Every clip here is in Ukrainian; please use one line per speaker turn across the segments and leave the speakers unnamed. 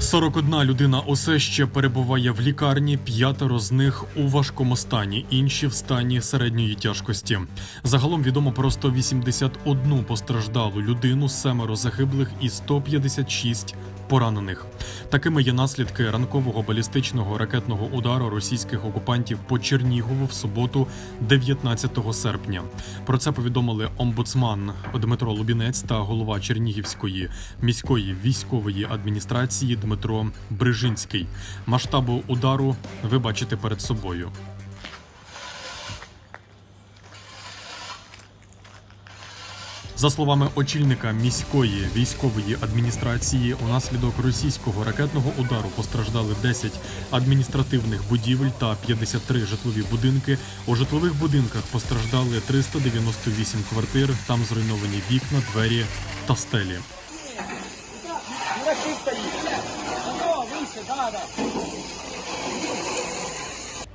41 людина усе ще перебуває в лікарні, п'ятеро з них у важкому стані, інші в стані середньої тяжкості. Загалом відомо про 181 постраждалу людину, семеро загиблих і 156 поранених. Такими є наслідки ранкового балістичного ракетного удару російських окупантів по Чернігову в суботу, 19 серпня. Про це повідомили омбудсман Дмитро Лубінець та голова Чернігівської міської військової адміністрації Дмитро Брижинський. Масштабу удару ви бачите перед собою. За словами очільника міської військової адміністрації, унаслідок російського ракетного удару постраждали 10 адміністративних будівель та 53 житлові будинки. У житлових будинках постраждали 398 квартир. Там зруйновані вікна, двері та стелі.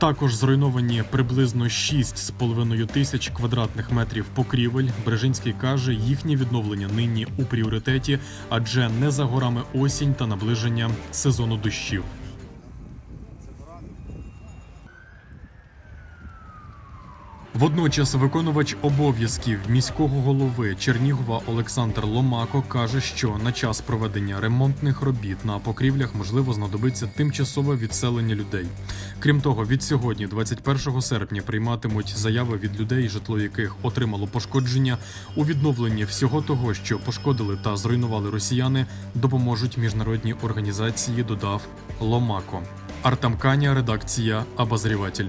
Також зруйновані приблизно 6,5 тисяч квадратних метрів покрівель. Брежинський каже, їхнє відновлення нині у пріоритеті, адже не за горами осінь та наближення сезону дощів. Водночас виконувач обов'язків міського голови Чернігова Олександр Ломако каже, що на час проведення ремонтних робіт на покрівлях можливо знадобиться тимчасове відселення людей. Крім того, від сьогодні, 21 серпня, прийматимуть заяви від людей, житло яких отримало пошкодження. У відновленні всього того, що пошкодили та зруйнували росіяни, допоможуть міжнародні організації. Додав Ломако. Артем Каня, редакція Обозріватель.